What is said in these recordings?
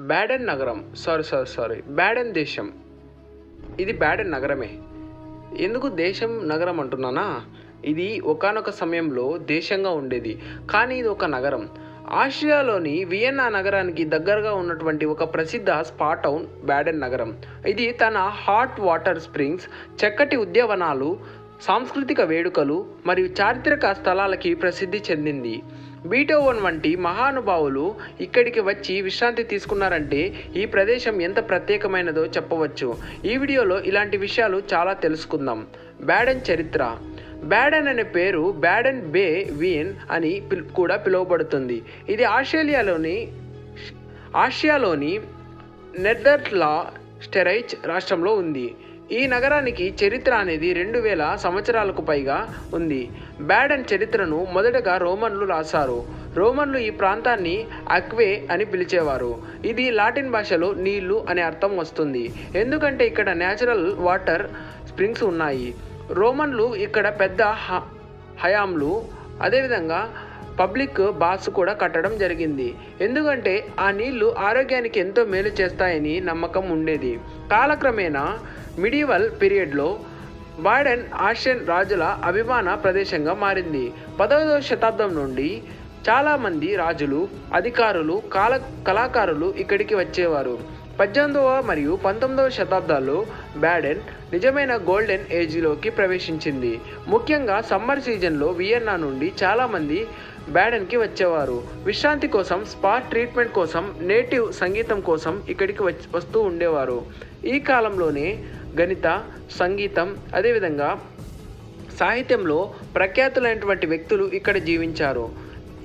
బ్యాడెన్ నగరం. Sorry sorry sorry. బ్యాడెన్ దేశం. ఇది బ్యాడెన్ నగరమే. ఎందుకు దేశం నగరం అంటున్నానా? ఇది ఒకానొక సమయంలో దేశంగా ఉండేది. కానీ ఇది ఒక నగరం. ఆస్ట్రియాలోని వియన్నా నగరానికి దగ్గరగా ఉన్నటువంటి ఒక ప్రసిద్ధ స్పా టౌన్ బ్యాడెన్ నగరం. ఇది తన హాట్ వాటర్ స్ప్రింగ్స్ చక్కటి ఉద్యానవనాలు సాంస్కృతిక వేడుకలు మరియు చారిత్రక స్థలాలకి ప్రసిద్ధి చెందింది. బీటోవన్ వంటి మహానుభావులు ఇక్కడికి వచ్చి విశ్రాంతి తీసుకున్నారంటే ఈ ప్రదేశం ఎంత ప్రత్యేకమైనదో చెప్పవచ్చు. ఈ వీడియోలో ఇలాంటి విషయాలు చాలా తెలుసుకుందాం. బ్యాడెన్ చరిత్ర. బ్యాడెన్ అనే పేరు బ్యాడెన్ బే వీన్ అని పిల్ కూడా పిలువబడుతుంది. ఇది ఆస్ట్రేలియాలోని ఆసియాలోని నెదర్లా స్టెరైచ్ రాష్ట్రంలో ఉంది. ఈ నగరానికి చరిత్ర అనేది రెండు వేల సంవత్సరాలకు పైగా ఉంది. బ్యాడన్ చరిత్రను మొదటగా రోమన్లు రాశారు. రోమన్లు ఈ ప్రాంతాన్ని అక్వే అని పిలిచేవారు. ఇది లాటిన్ భాషలో నీళ్ళు అనే అర్థం వస్తుంది. ఎందుకంటే ఇక్కడ న్యాచురల్ వాటర్ స్ప్రింగ్స్ ఉన్నాయి. రోమన్లు ఇక్కడ పెద్ద హ- హయాంలు అదేవిధంగా పబ్లిక్ బాస్ కూడా కట్టడం జరిగింది. ఎందుకంటే ఆ నీళ్ళు ఆరోగ్యానికి ఎంతో మేలు చేస్తాయని నమ్మకం ఉండేది. కాలక్రమేణా మిడివల్ పీరియడ్లో బాడెన్ ఆషియన్ రాజుల అభిమాన ప్రదేశంగా మారింది. పదవదవ శతాబ్దం నుండి చాలామంది రాజులు అధికారులు కాల కళాకారులు ఇక్కడికి వచ్చేవారు. పద్దెనిమిదవ మరియు పంతొమ్మిదవ శతాబ్దాల్లో బ్యాడెన్ నిజమైన గోల్డెన్ ఏజ్లోకి ప్రవేశించింది. ముఖ్యంగా సమ్మర్ సీజన్లో వియన్నా నుండి చాలామంది బ్యాడెన్కి వచ్చేవారు. విశ్రాంతి కోసం స్పా ట్రీట్మెంట్ కోసం నేటివ్ సంగీతం కోసం ఇక్కడికి వచ్చి వస్తూ ఉండేవారు. ఈ కాలంలోనే గణిత సంగీతం అదేవిధంగా సాహిత్యంలో ప్రఖ్యాతులైనటువంటి వ్యక్తులు ఇక్కడ జీవించారు.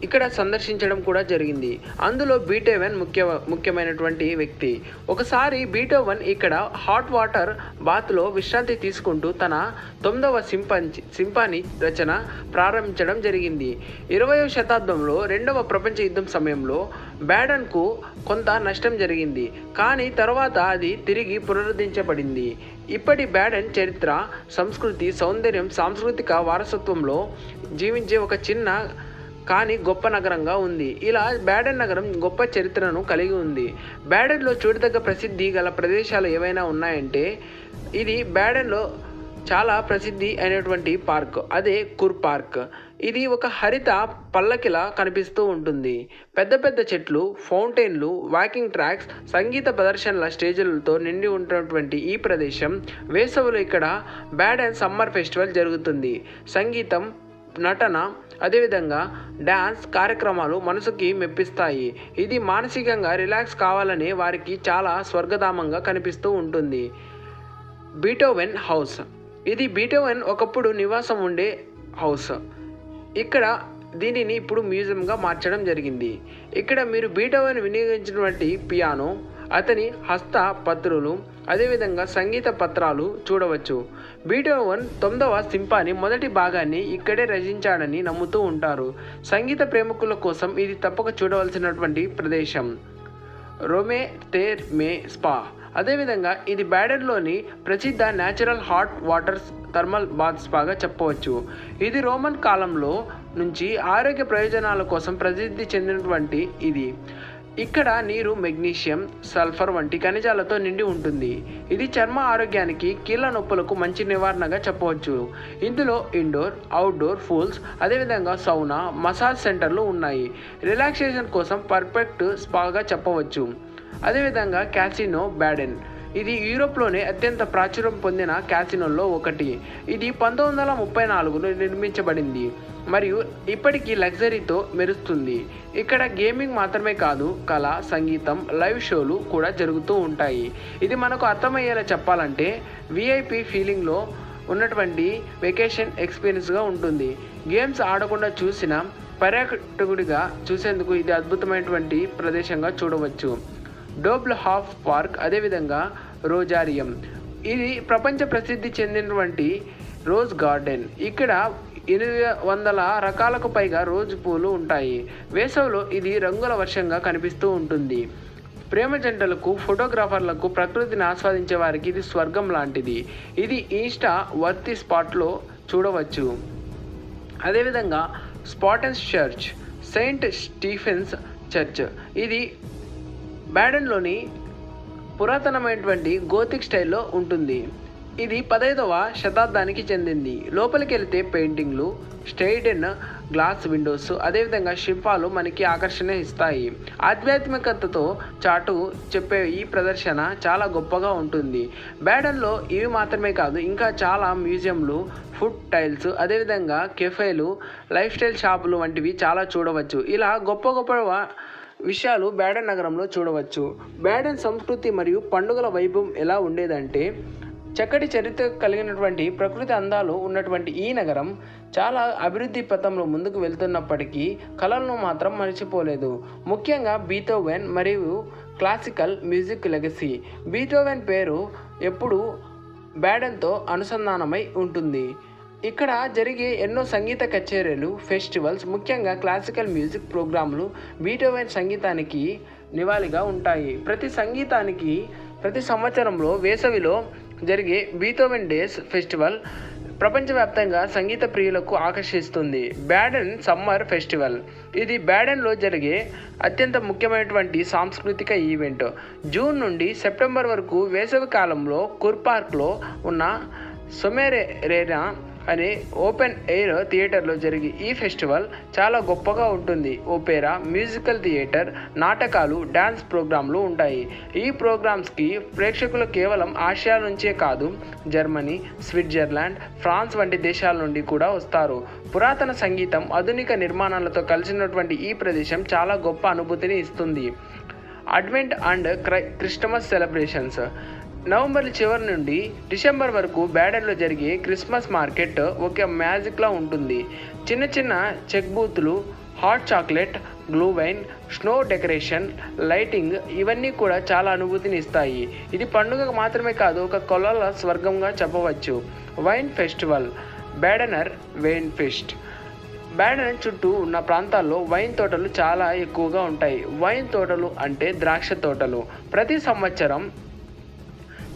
ఇక్కడ సందర్శించడం కూడా జరిగింది. అందులో బీటోవెన్ ముఖ్య ముఖ్యమైనటువంటి వ్యక్తి. ఒకసారి బీటోవెన్ ఇక్కడ హాట్ వాటర్ బాత్లో విశ్రాంతి తీసుకుంటూ తన తొమ్మిదవ సింపంచి సింపాని రచన ప్రారంభించడం జరిగింది. ఇరవయవ శతాబ్దంలో రెండవ ప్రపంచ యుద్ధం సమయంలో బ్యాడన్కు కొంత నష్టం జరిగింది. కానీ తర్వాత అది తిరిగి పునరుద్ధరించబడింది. ఇప్పటి బ్యాడన్ చరిత్ర సంస్కృతి సౌందర్యం సాంస్కృతిక వారసత్వంలో జీవించే ఒక చిన్న కానీ గొప్ప నగరంగా ఉంది. ఇలా బ్యాడెన్ నగరం గొప్ప చరిత్రను కలిగి ఉంది. బ్యాడెన్లో చూడదగ్గ ప్రసిద్ధి గల ప్రదేశాలు ఏవైనా ఉన్నాయంటే ఇది బ్యాడెన్లో చాలా ప్రసిద్ధి అయినటువంటి పార్క్ అదే కుర్ పార్క్. ఇది ఒక హరిత పల్లకిలా కనిపిస్తూ ఉంటుంది. పెద్ద పెద్ద చెట్లు ఫౌంటైన్లు వాకింగ్ ట్రాక్స్ సంగీత ప్రదర్శనల స్టేజీలతో నిండి ఉన్నటువంటి ఈ ప్రదేశం వేసవిలో ఇక్కడ బ్యాడ్ అండ్ సమ్మర్ ఫెస్టివల్ జరుగుతుంది. సంగీతం నటన అదేవిధంగా డ్యాన్స్ కార్యక్రమాలు మనసుకి మెప్పిస్తాయి. ఇది మానసికంగా రిలాక్స్ కావాలనే వారికి చాలా స్వర్గధామంగా కనిపిస్తూ ఉంటుంది. Beethoven house. ఇది బీటోవెన్ ఒకప్పుడు నివాసం ఉండే హౌస్. ఇక్కడ దీనిని ఇప్పుడు మ్యూజియంగా మార్చడం జరిగింది. ఇక్కడ మీరు బీటోవెన్ వినియోగించినటువంటి పియానో అతని హస్త పత్రులు అదేవిధంగా సంగీత పత్రాలు చూడవచ్చు. బీటోవన్ తొమ్మిదవ సింపాని మొదటి భాగాన్ని ఇక్కడే రచించాడని నమ్ముతూ ఉంటారు. సంగీత ప్రేమికుల కోసం ఇది తప్పక చూడవలసినటువంటి ప్రదేశం. రొమే తేర్ మే స్పా. అదేవిధంగా ఇది బ్యాడర్లోని ప్రసిద్ధ natural hot waters thermal bath స్పాగా చెప్పవచ్చు. ఇది రోమన్ కాలంలో నుంచి ఆరోగ్య ప్రయోజనాల కోసం ప్రసిద్ధి చెందినటువంటి ఇది. ఇక్కడ నీరు మెగ్నీషియం సల్ఫర్ వంటి ఖనిజాలతో నిండి ఉంటుంది. ఇది చర్మ ఆరోగ్యానికి కీళ్ళ నొప్పులకు మంచి నివారణగా చెప్పవచ్చు. ఇందులో ఇండోర్ అవుట్డోర్ పూల్స్ అదేవిధంగా సౌనా మసాజ్ సెంటర్లు ఉన్నాయి. రిలాక్సేషన్ కోసం పర్ఫెక్ట్ స్పాగా చెప్పవచ్చు. అదేవిధంగా క్యాసినో బ్యాడెన్. ఇది యూరోప్లోనే అత్యంత ప్రాచుర్యం పొందిన క్యాసినోల్లో ఒకటి. ఇది పంతొమ్మిది వందల ముప్పై నాలుగులో నిర్మించబడింది మరియు ఇప్పటికీ లగ్జరీతో మెరుస్తుంది. ఇక్కడ గేమింగ్ మాత్రమే కాదు కళ సంగీతం లైవ్ షోలు కూడా జరుగుతూ ఉంటాయి. ఇది మనకు అర్థమయ్యేలా చెప్పాలంటే విఐపి ఫీలింగ్లో ఉన్నటువంటి వెకేషన్ ఎక్స్పీరియన్స్గా ఉంటుంది. గేమ్స్ ఆడకుండా చూసిన పర్యాటకుడిగా చూసేందుకు ఇది అద్భుతమైనటువంటి ప్రదేశంగా చూడవచ్చు. డోబ్ల్ హాఫ్ పార్క్ అదేవిధంగా రోజారియం. ఇది ప్రపంచ ప్రసిద్ధి చెందినటువంటి రోజ్ గార్డెన్. ఇక్కడ ఎనిమిది వందల రకాలకు పైగా రోజు పూలు ఉంటాయి. వేసవిలో ఇది రంగుల వర్షంగా కనిపిస్తూ ఉంటుంది. ప్రేమ జంటలకు ఫోటోగ్రాఫర్లకు ప్రకృతిని ఆస్వాదించే వారికి ఇది స్వర్గం లాంటిది. ఇది ఇన్స్టా వర్తి స్పాట్లో చూడవచ్చు. అదేవిధంగా స్పాటన్స్ చర్చ్ సెయింట్ స్టీఫెన్స్ చర్చ్. ఇది బ్యాడెన్లోని పురాతనమైనటువంటి గోతిక్ స్టైల్లో ఉంటుంది. ఇది పదైదవ శతాబ్దానికి చెందింది. లోపలికి వెళితే పెయింటింగ్లు అండ్ గ్లాస్ విండోస్ అదేవిధంగా శిల్పాలు మనకి ఆకర్షణ ఇస్తాయి. ఆధ్యాత్మికతతో చాటు చెప్పే ఈ ప్రదర్శన చాలా గొప్పగా ఉంటుంది. బ్యాడన్లో ఇవి మాత్రమే కాదు ఇంకా చాలా మ్యూజియంలు ఫుడ్ టైల్స్ అదేవిధంగా కెఫేలు లైఫ్ స్టైల్ షాపులు వంటివి చాలా చూడవచ్చు. ఇలా గొప్ప గొప్ప విషయాలు బ్యాడెన్ నగరంలో చూడవచ్చు. బ్యాడెన్ సంస్కృతి మరియు పండుగల వైభవం ఎలా ఉండేదంటే చక్కటి చరిత్ర కలిగినటువంటి ప్రకృతి అందాలు ఉన్నటువంటి ఈ నగరం చాలా అభివృద్ధి పథంలో ముందుకు వెళ్తున్నప్పటికీ కళలను మాత్రం మర్చిపోలేదు. ముఖ్యంగా బీతోవెన్ మరియు క్లాసికల్ మ్యూజిక్ లెగసీ. బీతోవెన్ పేరు ఎప్పుడూ బ్యాడెన్తో అనుసంధానమై ఉంటుంది. ఇక్కడ జరిగే ఎన్నో సంగీత కచేరీలు ఫెస్టివల్స్ ముఖ్యంగా క్లాసికల్ మ్యూజిక్ ప్రోగ్రాంలు బీటోవెన్ సంగీతానికి నివాళిగా ఉంటాయి. ప్రతి సంగీతానికి ప్రతి సంవత్సరంలో వేసవిలో జరిగే బీతోవెన్ డేస్ ఫెస్టివల్ ప్రపంచవ్యాప్తంగా సంగీత ప్రియులకు ఆకర్షిస్తుంది. Baden summer festival. ఇది బ్యాడెన్లో జరిగే అత్యంత ముఖ్యమైనటువంటి సాంస్కృతిక ఈవెంట్. జూన్ నుండి సెప్టెంబర్ వరకు వేసవి కాలంలో కుర్పార్క్లో ఉన్న సొమెరేనా అనే ఓపెన్ ఎయిర్ థియేటర్లో జరిగే ఈ ఫెస్టివల్ చాలా గొప్పగా ఉంటుంది. ఓపెరా మ్యూజికల్ థియేటర్ నాటకాలు డ్యాన్స్ ప్రోగ్రాంలు ఉంటాయి. ఈ ప్రోగ్రామ్స్కి ప్రేక్షకులు కేవలం ఆసియా నుంచే కాదు జర్మనీ స్విట్జర్లాండ్ ఫ్రాన్స్ వంటి దేశాల నుండి కూడా వస్తారు. పురాతన సంగీతం ఆధునిక నిర్మాణాలతో కలిసినటువంటి ఈ ప్రదేశం చాలా గొప్ప అనుభూతిని ఇస్తుంది. Advent and cry Christmas celebrations. November చివరి నుండి డిసెంబర్ వరకు బ్యాడర్లో జరిగే క్రిస్మస్ మార్కెట్ ఒక మ్యాజిక్లా ఉంటుంది. చిన్న చిన్న చెక్ బూత్లు హాట్ చాక్లెట్ గ్లూ వైన్ స్నో డెకరేషన్ లైటింగ్ ఇవన్నీ కూడా చాలా అనుభూతిని ఇస్తాయి. ఇది పండుగ మాత్రమే కాదు ఒక కొలల స్వర్గంగా చెప్పవచ్చు. వైన్ ఫెస్టివల్ బ్యాడనర్ వైన్ ఫెస్ట్. బ్యాడన్ చుట్టూ ఉన్న ప్రాంతాల్లో వైన్ తోటలు చాలా ఎక్కువగా ఉంటాయి. వైన్ తోటలు అంటే ద్రాక్ష తోటలు. ప్రతి సంవత్సరం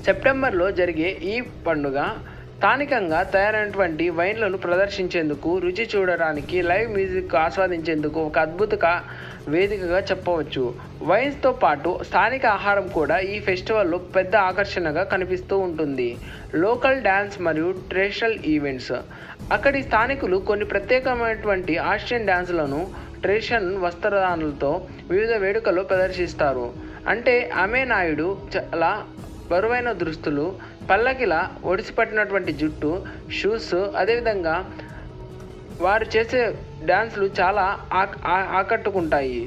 సెప్టెంబర్లో జరిగే ఈ పండుగ స్థానికంగా తయారైనటువంటి వైన్లను ప్రదర్శించేందుకు రుచి చూడడానికి లైవ్ మ్యూజిక్ ఆస్వాదించేందుకు ఒక అద్భుత వేదికగా చెప్పవచ్చు. వైన్స్తో పాటు స్థానిక ఆహారం కూడా ఈ ఫెస్టివల్లో పెద్ద ఆకర్షణగా కనిపిస్తూ ఉంటుంది. లోకల్ డ్యాన్స్ మరియు ట్రెడిషనల్ ఈవెంట్స్. అక్కడి స్థానికులు కొన్ని ప్రత్యేకమైనటువంటి ఆస్ట్రియన్ డ్యాన్స్లను ట్రెడిషన్ వస్త్రదానులతో వివిధ వేడుకల్లో ప్రదర్శిస్తారు. అంటే అమే నాయుడు చాలా బరువైన దుస్తులు పల్లకిలా ఒడిసిపట్టినటువంటి జుట్టు షూస్ అదేవిధంగా వారు చేసే డ్యాన్స్లు చాలా ఆకట్టుకుంటాయి.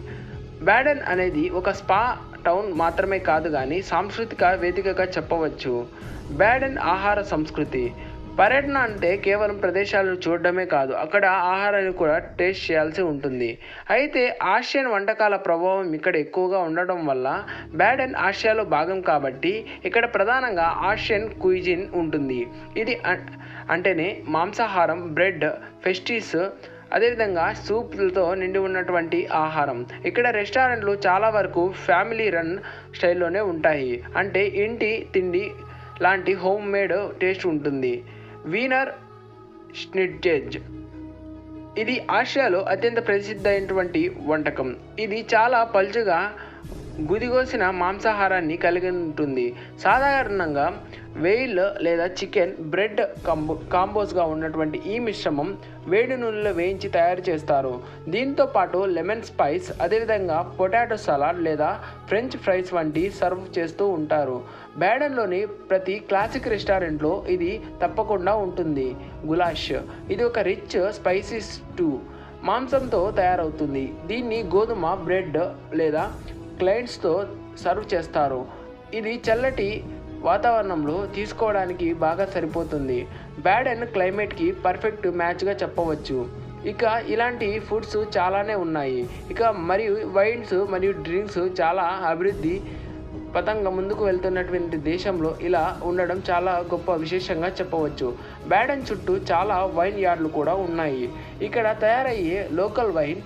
బ్యాడెన్ అనేది ఒక స్పా టౌన్ మాత్రమే కాదు కానీ సాంస్కృతిక వేదికగా చెప్పవచ్చు. బ్యాడెన్ ఆహార సంస్కృతి. పర్యటన అంటే కేవలం ప్రదేశాలను చూడడమే కాదు అక్కడ ఆహారాన్ని కూడా టేస్ట్ చేయాల్సి ఉంటుంది. అయితే ఆసియన్ వంటకాల ప్రభావం ఇక్కడ ఎక్కువగా ఉండడం వల్ల బ్యాడెన్ ఆసియాలో భాగం కాబట్టి ఇక్కడ ప్రధానంగా ఆసియన్ క్యూజిన్ ఉంటుంది. ఇది అంటేనే మాంసాహారం బ్రెడ్ ఫెస్టీస్ అదేవిధంగా సూప్లతో నిండి ఉన్నటువంటి ఆహారం. ఇక్కడ రెస్టారెంట్లు చాలా వరకు ఫ్యామిలీ రన్ స్టైల్లోనే ఉంటాయి. అంటే ఇంటి తిండి లాంటి హోమ్ మేడ్ టేస్ట్ ఉంటుంది. వీనర్ స్నిడ్జెజ్. ఇది ఆసియాలో అత్యంత ప్రసిద్ధ అయినటువంటి వంటకం. ఇది చాలా పలుచగా గుదిగోసిన మాంసాహారాన్ని కలిగి ఉంటుంది సాధారణంగా వెయిల్ లేదా చికెన్ బ్రెడ్ కాంబో కాంబోస్గా ఉన్నటువంటి ఈ మిశ్రమం వేడి నూనెలో వేయించి తయారు చేస్తారు. దీంతో పాటు లెమన్ స్పైస్ అదేవిధంగా పొటాటో సలాడ్ లేదా ఫ్రెంచ్ ఫ్రైస్ వంటి సర్వ్ చేస్తూ ఉంటారు. బ్యాడన్లోని ప్రతి క్లాసిక్ రెస్టారెంట్లో ఇది తప్పకుండా ఉంటుంది. గులాష్ ఇది ఒక రిచ్ స్పైసీ స్టూ మాంసంతో తయారవుతుంది. దీన్ని గోధుమ బ్రెడ్ లేదా క్లయింట్స్తో సర్వ్ చేస్తారు. ఇది చల్లటి వాతావరణంలో తీసుకోవడానికి బాగా సరిపోతుంది. బ్యాడ్ అండ్ క్లైమేట్కి పర్ఫెక్ట్ మ్యాచ్గా చెప్పవచ్చు. ఇక ఇలాంటి ఫుడ్స్ చాలానే ఉన్నాయి. ఇక మరియు వైన్స్ మరియు డ్రింక్స్ చాలా అభివృద్ధి పతంగా ముందుకు వెళ్తున్నటువంటి దేశంలో ఇలా ఉండడం చాలా గొప్ప విశేషంగా చెప్పవచ్చు. బ్యాడన్ చుట్టూ చాలా వైన్ యార్డ్లు కూడా ఉన్నాయి. ఇక్కడ తయారయ్యే local wine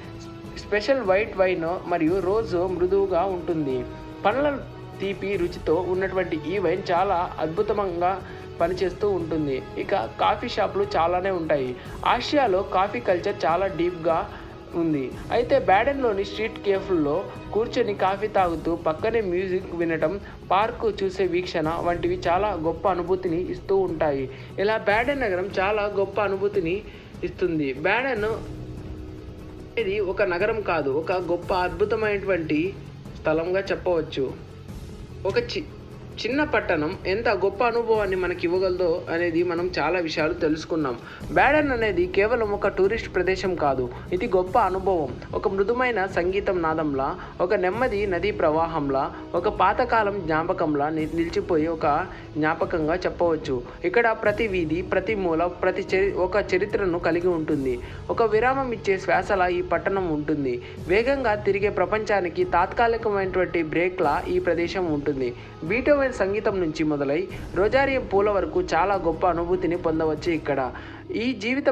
special white wine మరియు రోజు మృదువుగా ఉంటుంది. పండ్ల తీపి రుచితో ఉన్నటువంటి ఈ వైన్ చాలా అద్భుతంగా పనిచేస్తూ ఉంటుంది. ఇక కాఫీ షాపులు చాలానే ఉంటాయి. ఆసియాలో కాఫీ కల్చర్ చాలా డీప్గా ఉంది. అయితే బ్యాడెన్లోని స్ట్రీట్ కేఫ్ల్లో కూర్చొని కాఫీ తాగుతూ పక్కనే మ్యూజిక్ వినటం పార్కు చూసే వీక్షణ వంటివి చాలా గొప్ప అనుభూతిని ఇస్తూ ఉంటాయి. ఇలా బ్యాడెన్ నగరం చాలా గొప్ప అనుభూతిని ఇస్తుంది. బ్యాడెన్ ఇది ఒక నగరం కాదు ఒక గొప్ప అద్భుతమైనటువంటి స్థలంగా చెప్పవచ్చు. ఒక చి చిన్న పట్టణం ఎంత గొప్ప అనుభవాన్ని మనకి ఇవ్వగలదో అనేది మనం చాలా విషయాలు తెలుసుకున్నాం. బ్యాడన్ అనేది కేవలం ఒక టూరిస్ట్ ప్రదేశం కాదు ఇది గొప్ప అనుభవం. ఒక మృదుమైన సంగీతం నాదంలా ఒక నెమ్మది నదీ ప్రవాహంలా ఒక పాతకాలం జ్ఞాపకంలా ని- నిలిచిపోయి ఒక జ్ఞాపకంగా చెప్పవచ్చు. ఇక్కడ ప్రతి వీధి ప్రతి మూల ప్రతి చరి ఒక చరిత్రను కలిగి ఉంటుంది. ఒక విరామం ఇచ్చే శ్వాసలా ఈ పట్టణం ఉంటుంది. వేగంగా తిరిగే ప్రపంచానికి తాత్కాలికమైనటువంటి బ్రేక్లా ఈ ప్రదేశం ఉంటుంది. బీటోవెన్ సంగీతం నుంచి మొదలై రోజారియం పూల వరకు చాలా గొప్ప అనుభూతిని పొందవచ్చు ఇక్కడ. ఈ జీవిత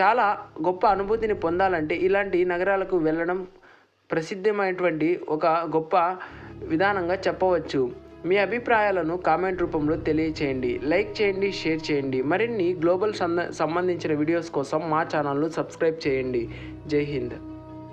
చాలా గొప్ప అనుభూతిని పొందాలంటే ఇలాంటి నగరాలకు వెళ్ళడం ప్రసిద్ధమైనటువంటి ఒక గొప్ప విధానంగా చెప్పవచ్చు. మీ అభిప్రాయాలను కామెంట్ రూపంలో తెలియచేయండి. లైక్ చేయండి షేర్ చేయండి. మరిన్ని గ్లోబల్ సంబంధించిన వీడియోస్ కోసం మా ఛానల్ను సబ్స్క్రైబ్ చేయండి. జై హింద్.